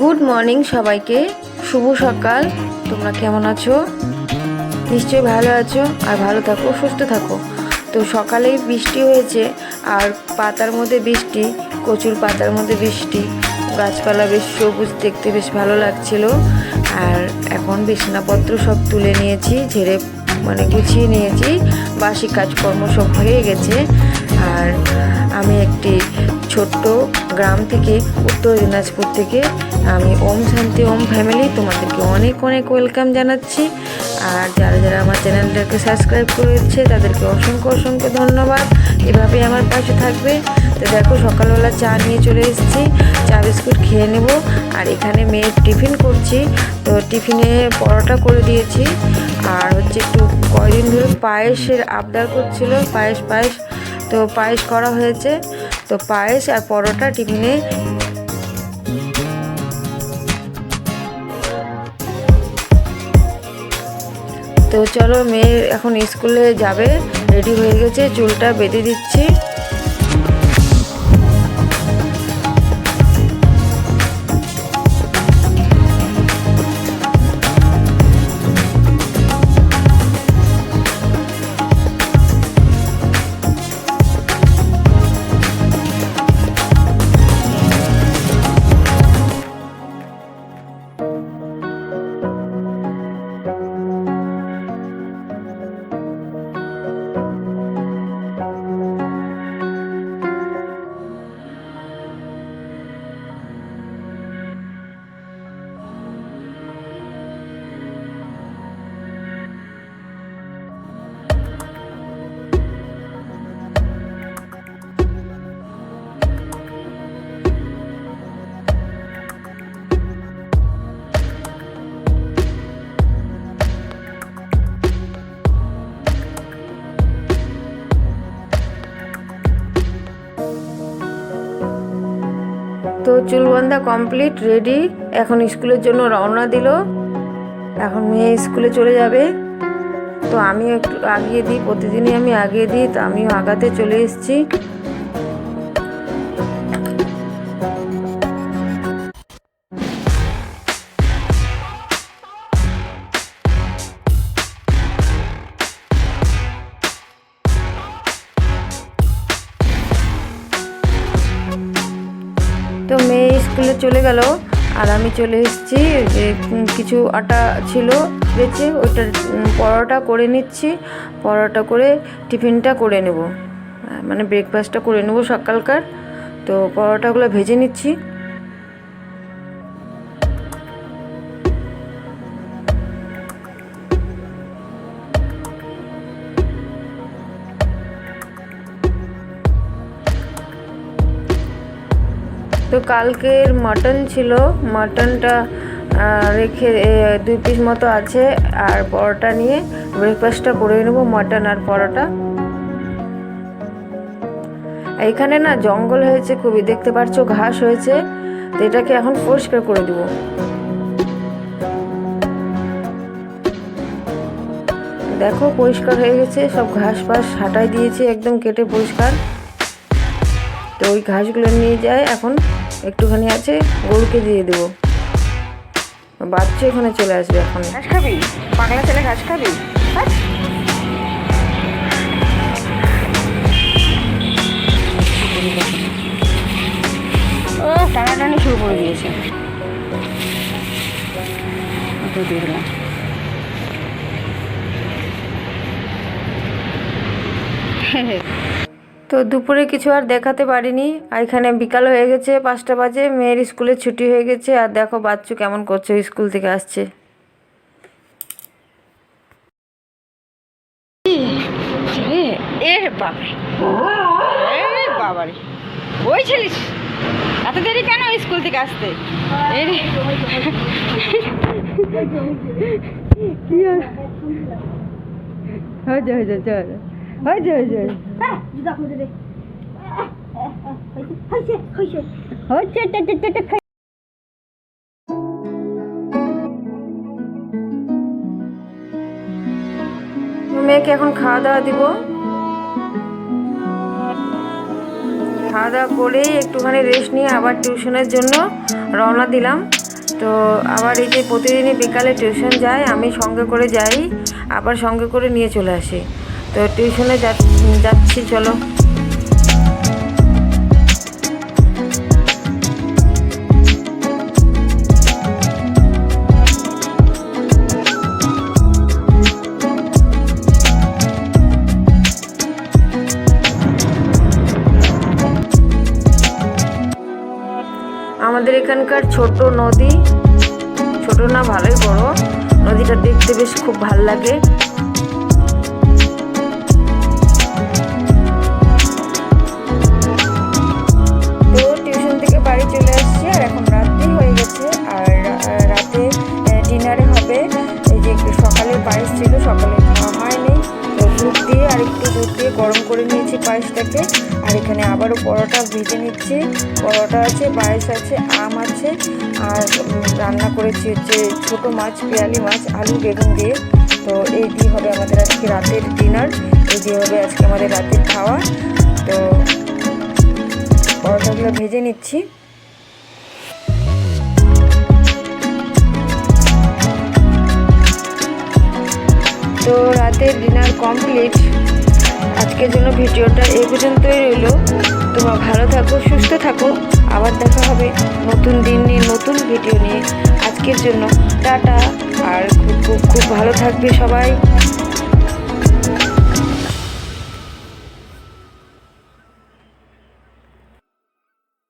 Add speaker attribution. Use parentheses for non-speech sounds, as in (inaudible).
Speaker 1: Good morning সবাইকে। শুভ সকাল। তোমরা কেমন আছো? নিশ্চয়ই ভালো আছো আর ভালো থাকো, সুস্থ থাকো। তো সকালেই বৃষ্টি হয়েছে আর পাতার মধ্যে বৃষ্টি, কচুর পাতার মধ্যে বৃষ্টি, গাছপালা বেশ সবুজ, দেখতে বেশ ভালো লাগছিল। আর এখন বিছানাপত্র সব তুলে নিয়েছি, ঝেড়ে মানে গুছিয়ে নিয়েছি। বাসি কাজকর্ম সব হয়ে গেছে। আর আমি একটি ছোট্ট গ্রাম থেকে উত্তর দিনাজপুর থেকে আমি ওম শান্তি, ওম ফ্যামিলি তোমাদেরকে অনেক অনেক ওয়েলকাম জানাচ্ছি। আর যারা যারা আমার চ্যানেলটাকে সাবস্ক্রাইব করেছে, তাদেরকে অসংখ্য অসংখ্য ধন্যবাদ। এভাবেই আমার পাশে থাকবে। তো দেখো, সকালবেলা চা নিয়ে চলে এসেছি। চা বিস্কুট খেয়ে নেব। আর এখানে মেয়ের টিফিন করছি। তো টিফিনে পরোটা করে দিয়েছি। আর হচ্ছে একটু কয়দিন ধরে পায়েসের আবদার করছিল। পায়েস পায়েস। তো পায়েস করা হয়েছে। তো পায়েস আর পরোটা টিফিনে তো চলো মেয়ে এখন স্কুলে যাবে রেডি হয়ে গেছে চুলটা বেঁধে দিচ্ছি। তো চুলবন্ধা কমপ্লিট রেডি এখন স্কুলের জন্য রওনা দিল। এখন মেয়ে স্কুলে চলে যাবে। তো আমিও একটু আগিয়ে দিই, প্রতিদিনই আমি আগিয়ে দিই, তো আমিও আগাতে চলে এসেছি। তো মেয়ে স্কুলে চলে গেল, আর আমি চলে এসেছি, যে কিছু আটা ছিল বেঁচে, ওইটা পরোটা করে নিচ্ছি, পরোটা করে টিফিনটা করে নেব। মানে ব্রেকফাস্টটা করে নেব সকালকার। তো পরোটাগুলো ভেজে নিচ্ছি। তো কালকের মাটন ছিল। মাটনটা রেখে দুই পিস মতো আছে। আর পরোটা নিয়ে ব্রেকফাস্টটা করে নেব, মাটন আর পরোটা। এইখানে না জঙ্গল হয়েছে খুবই, দেখতে পাচ্ছ ঘাস হয়েছে। তো এটাকে এখন পরিষ্কার করে দেবো। দেখো পরিষ্কার হয়ে গেছে, সব ঘাস ফাস হাঁটাই দিয়েছি, একদম কেটে পরিষ্কার। তো ওই ঘাসগুলো নিয়ে যায় এখন। একটুখানি আছে, গরুকে দিয়ে দেবো। বাচ্চা এখানে চলে আসবে এখন।
Speaker 2: ঘাস খাবি? ছেলে ঘাস খাবি। ও, টানাটানি শুরু করে দিয়েছে। দিয়ে দিলাম (laughs)
Speaker 1: তো দুপুরে কিছু আর দেখাতে পারিনি। আর এখানে বিকাল হয়ে গেছে পাঁচটা বাজে। মেয়ের স্কুলে ছুটি হয়ে গেছে। আর দেখো বাচ্চু কেমন করছে স্কুল থেকে আসছে।
Speaker 2: এ এ বাবারে। ওই এত দেরি কেন স্কুল থেকে আসতে? এ রে। কি আর? হচ্ছে।
Speaker 1: মেয়েকে এখন খাওয়া দাওয়া দিব। খাওয়া দাওয়া করেই একটুখানি রেস্ট নিয়ে আবার টিউশনের জন্য রওনা দিলাম। তো আবার এই যে প্রতিদিনই বিকালে টিউশন যায় আমি সঙ্গে করে যাই আবার সঙ্গে করে নিয়ে চলে আসি। তো টিউশনে যাচ্ছি, চলো। আমাদের এখানকার ছোট নদী, ছোট না, ভালোই বড়। নদীটা দেখতে বেশ খুব ভালো লাগে। একটু দুধ দিয়ে গরম করে নিয়েছি পায়েসটাকে। আর এখানে আবারও পরোটা ভেজে নিচ্ছি। পরোটা আছে, পায়েস আছে, আম আছে। আর রান্না করেছি হচ্ছে ছোটো মাছ, পেয়ালি মাছ, আলু, বেগুন দিয়ে। তো এই দিয়ে হবে আমাদের আজকে রাতের ডিনার। এই দিয়ে হবে আজকে আমাদের রাতের খাওয়া। তো পরোটাগুলো ভেজে নিচ্ছি। তো রাতের ডিনার কমপ্লিট। আজকের জন্য ভিডিওটা এই পর্যন্তই রইল। তোমরা ভালো থাকো, সুস্থ থাকো। আবার দেখা হবে নতুন দিন নিয়ে, নতুন ভিডিও নিয়ে। আজকের জন্য টাটা, আর খুব খুব খুব ভালো থাকবে সবাই।